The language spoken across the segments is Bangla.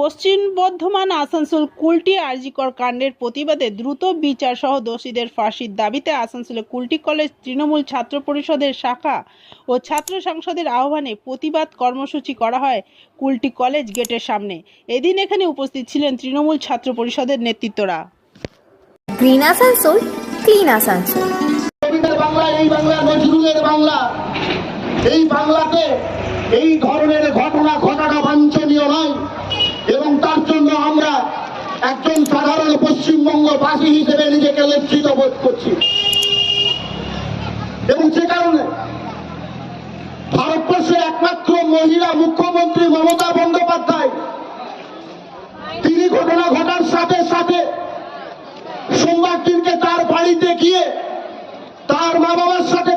পশ্চিম বর্ধমান আসানসোল কুলটি আরজিকর কাণ্ডের প্রতিবাদে দ্রুত বিচার সহ দোষীদের ফাঁসির দাবিতে আসানসোলে কুলটি কলেজ তৃণমূল ছাত্র পরিষদের শাখা ও ছাত্র সংসদের আহ্বানে প্রতিবাদ কর্মসূচি করা হয় কুলটি কলেজ গেটের সামনে। এদিন এখানে উপস্থিত ছিলেন তৃণমূল ছাত্র পরিষদের নেতৃত্বরা। Green Asansol clean Asansol. Bangla এই বাংলা নজরুলের বাংলা এই বাংলাতে এই ধরনের ঘটনা ঘটানো বাঞ্ছনীয় নয় এবং তার জন্য আমরা একজন সাধারণ পশ্চিমবঙ্গবাসী হিসেবে নিজেকে লজ্জিত বোধ করছি। এবং সে কারণে ভারতবর্ষের একমাত্র মহিলা মুখ্যমন্ত্রী মমতা বন্দ্যোপাধ্যায়, তিনি ঘটনা ঘটার সাথে সাথে সোমবার দিনকে তার বাড়িতে গিয়ে তার মা বাবার সাথে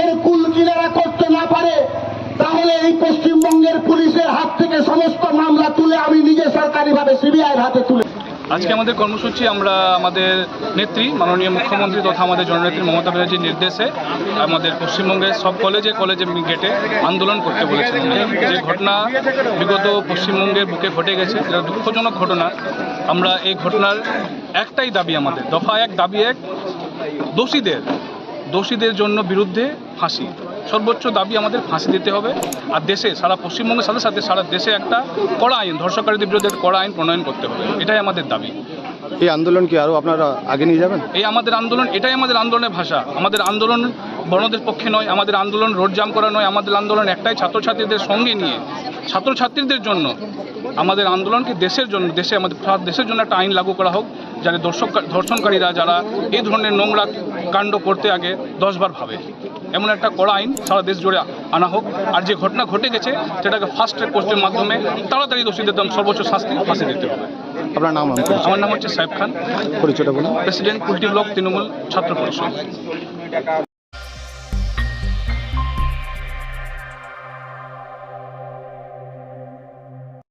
এর কুল কিনারা করতে না পারে, তাহলে এই পশ্চিমবঙ্গের পুলিশের হাত থেকে সমস্ত মামলা তুলে আমি নিজে সরকারিভাবে সিবিআইয়ের হাতে তুলে আজকে আমাদের কর্মসূচি, আমরা আমাদের নেত্রী, মাননীয় মুখ্যমন্ত্রী তথা আমাদের জননেত্রী মমতা ব্যানার্জির নির্দেশে আমাদের পশ্চিমবঙ্গের সব কলেজে কলেজে গেটে আন্দোলন করতে বলেছেন। যে ঘটনা বিগত পশ্চিমবঙ্গের বুকে ঘটে গেছে যেটা দুঃখজনক ঘটনা। আমরা এই ঘটনার একটাই দাবি আমাদের, দফা এক, দাবি এক, দোষীদের দোষীদের জন্য বিরুদ্ধে ফাঁসি। সর্বোচ্চ দাবি আমাদের ফাঁসি দিতে হবে। আর দেশে সারা পশ্চিমবঙ্গের সাথে সাথে সারা দেশে একটা কড়া আইন ধর্ষকারীদের বিরুদ্ধে একটা কড়া আইন প্রণয়ন করতে হবে। এটাই আমাদের দাবি। এই আন্দোলন কি আরও আপনারা আগে নিয়ে যাবেন? এই আমাদের আন্দোলন এটাই আমাদের আন্দোলনের ভাষা। আমাদের আন্দোলন বড়দের পক্ষে নয় আমাদের আন্দোলন রোড জাম করা নয় আমাদের আন্দোলন একটাই ছাত্রছাত্রীদের সঙ্গে নিয়ে ছাত্রছাত্রীদের জন্য আমাদের আন্দোলনকে দেশের জন্য দেশে আমাদের দেশের জন্য একটা আইন লাগু করা হোক যাতে দর্শক ধর্ষণকারীরা যারা এই ধরনের নোংরা কাণ্ড করতে আগে দশবার ভাবে। এমন একটা কড়া আইন সারা দেশ জুড়ে আনা হোক। আর যে ঘটনা ঘটে গেছে সেটাকে ফার্স্ট ট্র্যাক পোস্টের মাধ্যমে তাড়াতাড়ি দোষীদের দাম সর্বোচ্চ শাস্তি ফাঁসি দিতে হবে। আপনার নাম আমার নাম হচ্ছে সাহেব খান। পরিচয়টা বলুন। প্রেসিডেন্ট কুলটি ব্লক তৃণমূল ছাত্র পরিষদ